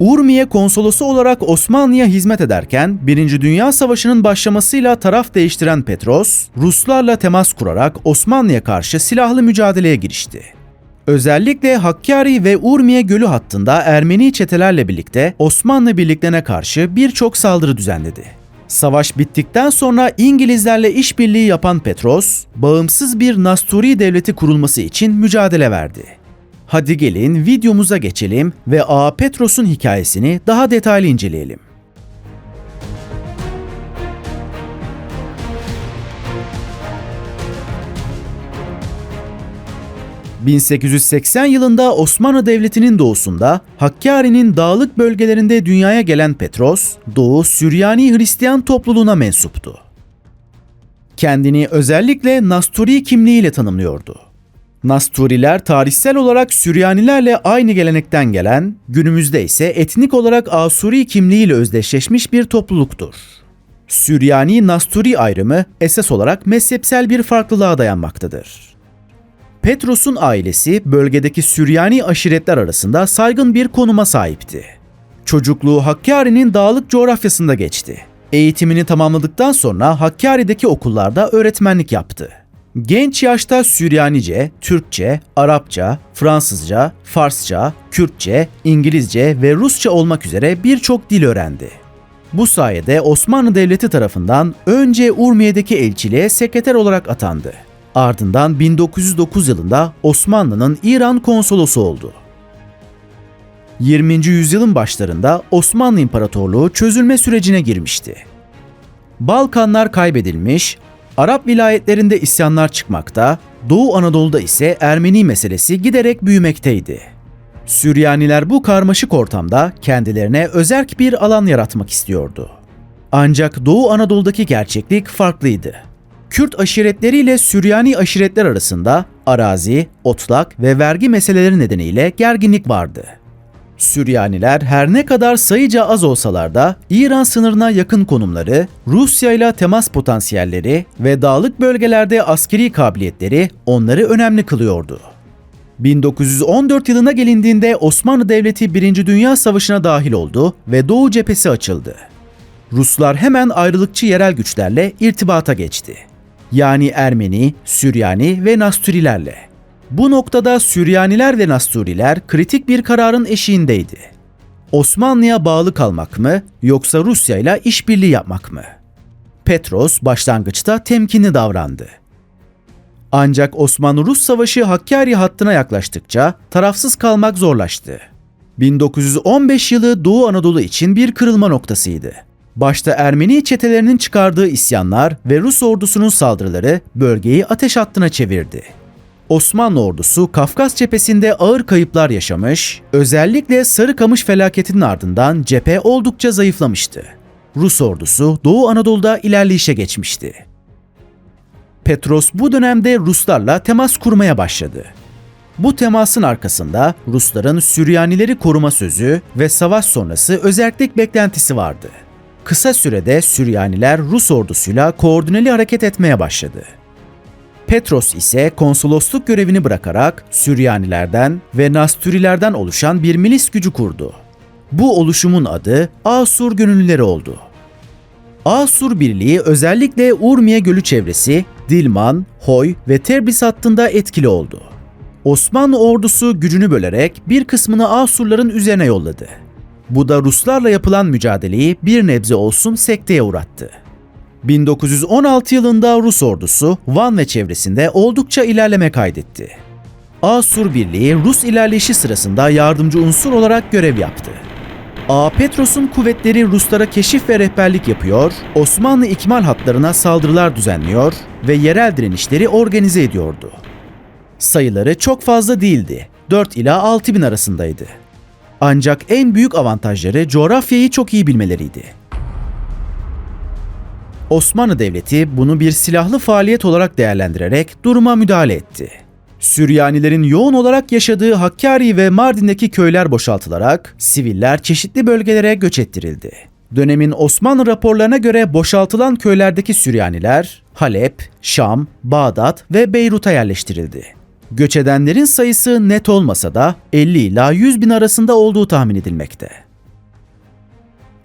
Urmiye konsolosu olarak Osmanlı'ya hizmet ederken 1. Dünya Savaşı'nın başlamasıyla taraf değiştiren Petros, Ruslarla temas kurarak Osmanlı'ya karşı silahlı mücadeleye girişti. Özellikle Hakkari ve Urmiye Gölü hattında Ermeni çetelerle birlikte Osmanlı birliklerine karşı birçok saldırı düzenledi. Savaş bittikten sonra İngilizlerle işbirliği yapan Petros, bağımsız bir Nasturi devleti kurulması için mücadele verdi. Hadi gelin videomuza geçelim ve A. Petros'un hikayesini daha detaylı inceleyelim. 1880 yılında Osmanlı Devleti'nin doğusunda Hakkari'nin dağlık bölgelerinde dünyaya gelen Petros, Doğu Süryani Hristiyan topluluğuna mensuptu. Kendini özellikle Nasturi kimliğiyle tanımlıyordu. Nasturiler tarihsel olarak Süryanilerle aynı gelenekten gelen, günümüzde ise etnik olarak Asuri kimliğiyle özdeşleşmiş bir topluluktur. Süryani-Nasturi ayrımı esas olarak mezhepsel bir farklılığa dayanmaktadır. Petros'un ailesi bölgedeki Süryani aşiretler arasında saygın bir konuma sahipti. Çocukluğu Hakkari'nin dağlık coğrafyasında geçti. Eğitimini tamamladıktan sonra Hakkari'deki okullarda öğretmenlik yaptı. Genç yaşta Süryanice, Türkçe, Arapça, Fransızca, Farsça, Kürtçe, İngilizce ve Rusça olmak üzere birçok dil öğrendi. Bu sayede Osmanlı Devleti tarafından önce Urmiye'deki elçiliğe sekreter olarak atandı. Ardından 1909 yılında Osmanlı'nın İran konsolosu oldu. 20. yüzyılın başlarında Osmanlı İmparatorluğu çözülme sürecine girmişti. Balkanlar kaybedilmiş, Arap vilayetlerinde isyanlar çıkmakta, Doğu Anadolu'da ise Ermeni meselesi giderek büyümekteydi. Süryaniler bu karmaşık ortamda kendilerine özerk bir alan yaratmak istiyordu. Ancak Doğu Anadolu'daki gerçeklik farklıydı. Kürt aşiretleriyle Süryani aşiretler arasında arazi, otlak ve vergi meseleleri nedeniyle gerginlik vardı. Süryaniler her ne kadar sayıca az olsalar da İran sınırına yakın konumları, Rusya ile temas potansiyelleri ve dağlık bölgelerde askeri kabiliyetleri onları önemli kılıyordu. 1914 yılına gelindiğinde Osmanlı Devleti 1. Dünya Savaşı'na dahil oldu ve Doğu cephesi açıldı. Ruslar hemen ayrılıkçı yerel güçlerle irtibata geçti. Yani Ermeni, Süryani ve Nasturilerle. Bu noktada Süryaniler ve Nasturiler kritik bir kararın eşiğindeydi. Osmanlı'ya bağlı kalmak mı yoksa Rusya ile işbirliği yapmak mı? Petros başlangıçta temkinli davrandı. Ancak Osmanlı-Rus savaşı Hakkari hattına yaklaştıkça tarafsız kalmak zorlaştı. 1915 yılı Doğu Anadolu için bir kırılma noktasıydı. Başta Ermeni çetelerinin çıkardığı isyanlar ve Rus ordusunun saldırıları bölgeyi ateş hattına çevirdi. Osmanlı ordusu Kafkas cephesinde ağır kayıplar yaşamış, özellikle Sarıkamış felaketinin ardından cephe oldukça zayıflamıştı. Rus ordusu Doğu Anadolu'da ilerleyişe geçmişti. Petros bu dönemde Ruslarla temas kurmaya başladı. Bu temasın arkasında Rusların Süryanileri koruma sözü ve savaş sonrası özellik beklentisi vardı. Kısa sürede Süryaniler Rus ordusuyla koordineli hareket etmeye başladı. Petros ise konsolosluk görevini bırakarak Süryanilerden ve Nasturilerden oluşan bir milis gücü kurdu. Bu oluşumun adı Asur Gönüllüleri oldu. Asur Birliği özellikle Urmiye Gölü çevresi, Dilman, Hoy ve Tebriz hattında etkili oldu. Osmanlı ordusu gücünü bölerek bir kısmını Asurların üzerine yolladı. Bu da Ruslarla yapılan mücadeleyi bir nebze olsun sekteye uğrattı. 1916 yılında Rus ordusu Van ve çevresinde oldukça ilerleme kaydetti. Asur Birliği Rus ilerleyişi sırasında yardımcı unsur olarak görev yaptı. A. Petros'un kuvvetleri Ruslara keşif ve rehberlik yapıyor, Osmanlı ikmal hatlarına saldırılar düzenliyor ve yerel direnişleri organize ediyordu. Sayıları çok fazla değildi, 4 ila 6 bin arasındaydı. Ancak en büyük avantajları coğrafyayı çok iyi bilmeleriydi. Osmanlı Devleti bunu bir silahlı faaliyet olarak değerlendirerek duruma müdahale etti. Süryanilerin yoğun olarak yaşadığı Hakkari ve Mardin'deki köyler boşaltılarak siviller çeşitli bölgelere göç ettirildi. Dönemin Osmanlı raporlarına göre boşaltılan köylerdeki Süryaniler Halep, Şam, Bağdat ve Beyrut'a yerleştirildi. Göç edenlerin sayısı net olmasa da 50 ila 100 bin arasında olduğu tahmin edilmekte.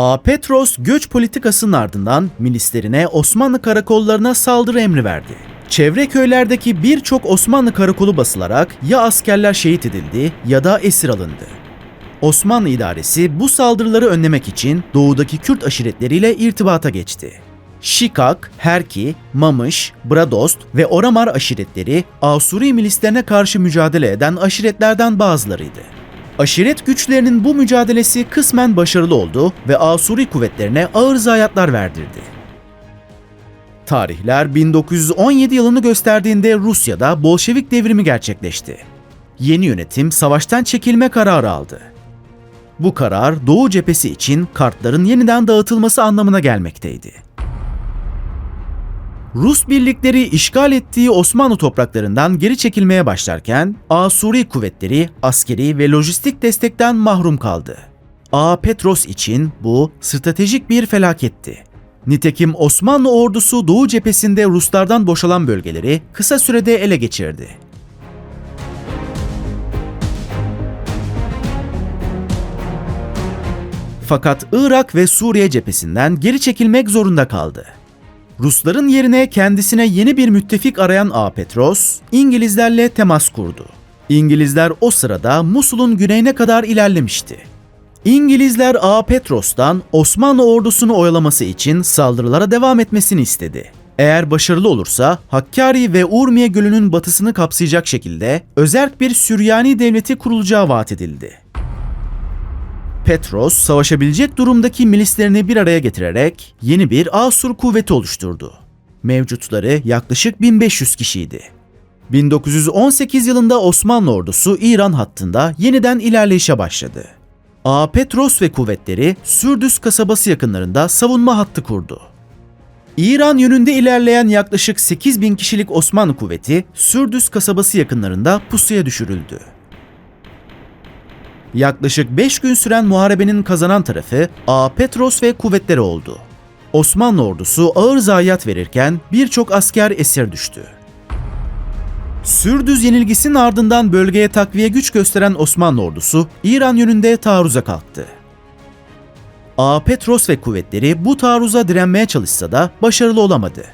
A. Petros göç politikasının ardından milislerine Osmanlı karakollarına saldırı emri verdi. Çevre köylerdeki birçok Osmanlı karakolu basılarak ya askerler şehit edildi ya da esir alındı. Osmanlı idaresi bu saldırıları önlemek için doğudaki Kürt aşiretleriyle irtibata geçti. Şikak, Herki, Mamış, Bradost ve Oramar aşiretleri Asuri milislerine karşı mücadele eden aşiretlerden bazılarıydı. Aşiret güçlerinin bu mücadelesi kısmen başarılı oldu ve Asuri kuvvetlerine ağır zayiatlar verdirdi. Tarihler 1917 yılını gösterdiğinde Rusya'da Bolşevik devrimi gerçekleşti. Yeni yönetim savaştan çekilme kararı aldı. Bu karar Doğu cephesi için kartların yeniden dağıtılması anlamına gelmekteydi. Rus birlikleri işgal ettiği Osmanlı topraklarından geri çekilmeye başlarken Asuri kuvvetleri askeri ve lojistik destekten mahrum kaldı. A. Petros için bu stratejik bir felaketti. Nitekim Osmanlı ordusu Doğu cephesinde Ruslardan boşalan bölgeleri kısa sürede ele geçirdi. Fakat Irak ve Suriye cephesinden geri çekilmek zorunda kaldı. Rusların yerine kendisine yeni bir müttefik arayan A. Petros, İngilizlerle temas kurdu. İngilizler o sırada Musul'un güneyine kadar ilerlemişti. İngilizler A. Petros'tan Osmanlı ordusunu oyalaması için saldırılara devam etmesini istedi. Eğer başarılı olursa Hakkari ve Urmiye Gölü'nün batısını kapsayacak şekilde özerk bir Süryani devleti kurulacağı vaat edildi. Petros, savaşabilecek durumdaki milislerini bir araya getirerek yeni bir Asur kuvveti oluşturdu. Mevcutları yaklaşık 1500 kişiydi. 1918 yılında Osmanlı ordusu İran hattında yeniden ilerleyişe başladı. A. Petros ve kuvvetleri Sürdüs kasabası yakınlarında savunma hattı kurdu. İran yönünde ilerleyen yaklaşık 8 bin kişilik Osmanlı kuvveti Sürdüs kasabası yakınlarında pusuya düşürüldü. Yaklaşık 5 gün süren muharebenin kazanan tarafı A. Petros ve kuvvetleri oldu. Osmanlı ordusu ağır zayiat verirken birçok asker esir düştü. Sürdüz yenilgisinin ardından bölgeye takviye güç gösteren Osmanlı ordusu İran yönünde taarruza kalktı. A. Petros ve kuvvetleri bu taarruza direnmeye çalışsa da başarılı olamadı.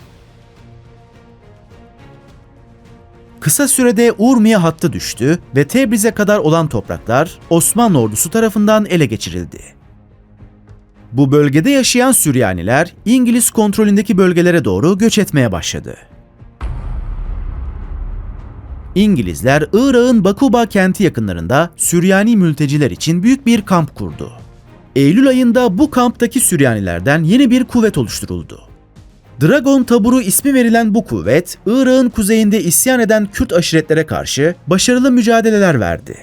Kısa sürede Urmiye hattı düştü ve Tebriz'e kadar olan topraklar Osmanlı ordusu tarafından ele geçirildi. Bu bölgede yaşayan Süryaniler İngiliz kontrolündeki bölgelere doğru göç etmeye başladı. İngilizler Irak'ın Bakuba kenti yakınlarında Süryani mülteciler için büyük bir kamp kurdu. Eylül ayında bu kamptaki Süryanilerden yeni bir kuvvet oluşturuldu. Dragon taburu ismi verilen bu kuvvet, Irak'ın kuzeyinde isyan eden Kürt aşiretlere karşı başarılı mücadeleler verdi.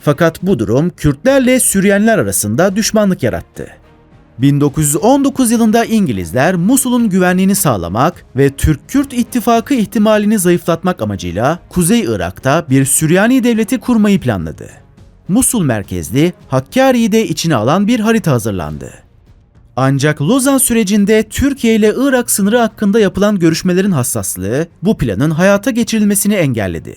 Fakat bu durum Kürtlerle Süryaniler arasında düşmanlık yarattı. 1919 yılında İngilizler Musul'un güvenliğini sağlamak ve Türk-Kürt ittifakı ihtimalini zayıflatmak amacıyla Kuzey Irak'ta bir Süryani devleti kurmayı planladı. Musul merkezli Hakkari'yi de içine alan bir harita hazırlandı. Ancak Lozan sürecinde Türkiye ile Irak sınırı hakkında yapılan görüşmelerin hassaslığı bu planın hayata geçirilmesini engelledi.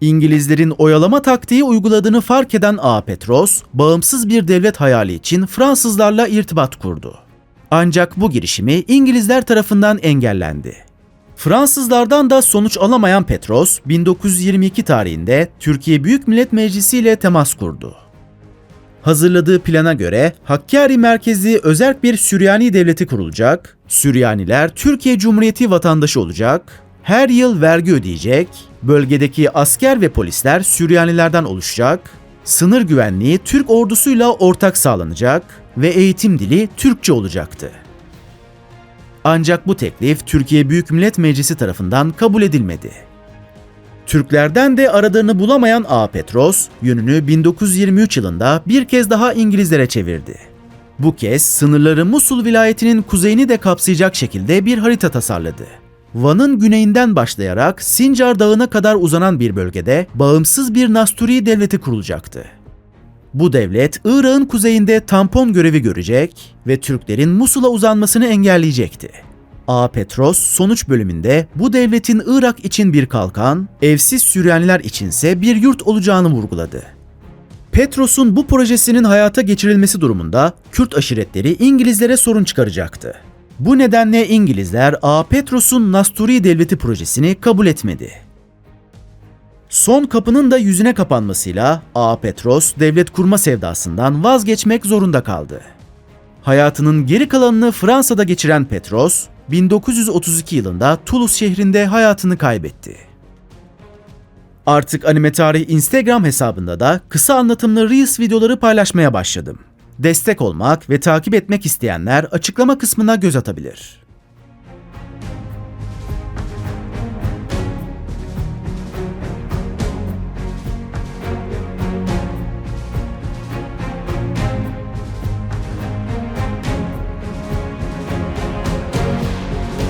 İngilizlerin oyalama taktiği uyguladığını fark eden A. Petros, bağımsız bir devlet hayali için Fransızlarla irtibat kurdu. Ancak bu girişimi İngilizler tarafından engellendi. Fransızlardan da sonuç alamayan Petros, 1922 tarihinde Türkiye Büyük Millet Meclisi ile temas kurdu. Hazırladığı plana göre Hakkari merkezli özerk bir Süryani devleti kurulacak, Süryaniler Türkiye Cumhuriyeti vatandaşı olacak, her yıl vergi ödeyecek, bölgedeki asker ve polisler Süryanilerden oluşacak, sınır güvenliği Türk ordusuyla ortak sağlanacak ve eğitim dili Türkçe olacaktı. Ancak bu teklif Türkiye Büyük Millet Meclisi tarafından kabul edilmedi. Türklerden de aradığını bulamayan A. Petros, yönünü 1923 yılında bir kez daha İngilizlere çevirdi. Bu kez sınırları Musul vilayetinin kuzeyini de kapsayacak şekilde bir harita tasarladı. Van'ın güneyinden başlayarak Sincar Dağı'na kadar uzanan bir bölgede bağımsız bir Nasturi devleti kurulacaktı. Bu devlet Irak'ın kuzeyinde tampon görevi görecek ve Türklerin Musul'a uzanmasını engelleyecekti. A. Petros sonuç bölümünde bu devletin Irak için bir kalkan, evsiz Süryaniler içinse bir yurt olacağını vurguladı. Petros'un bu projesinin hayata geçirilmesi durumunda Kürt aşiretleri İngilizlere sorun çıkaracaktı. Bu nedenle İngilizler A. Petros'un Nasturi Devleti projesini kabul etmedi. Son kapının da yüzüne kapanmasıyla A. Petros devlet kurma sevdasından vazgeçmek zorunda kaldı. Hayatının geri kalanını Fransa'da geçiren Petros, 1932 yılında Toulouse şehrinde hayatını kaybetti. Artık Anime Tarih Instagram hesabında da kısa anlatımlı Reels videoları paylaşmaya başladım. Destek olmak ve takip etmek isteyenler açıklama kısmına göz atabilir.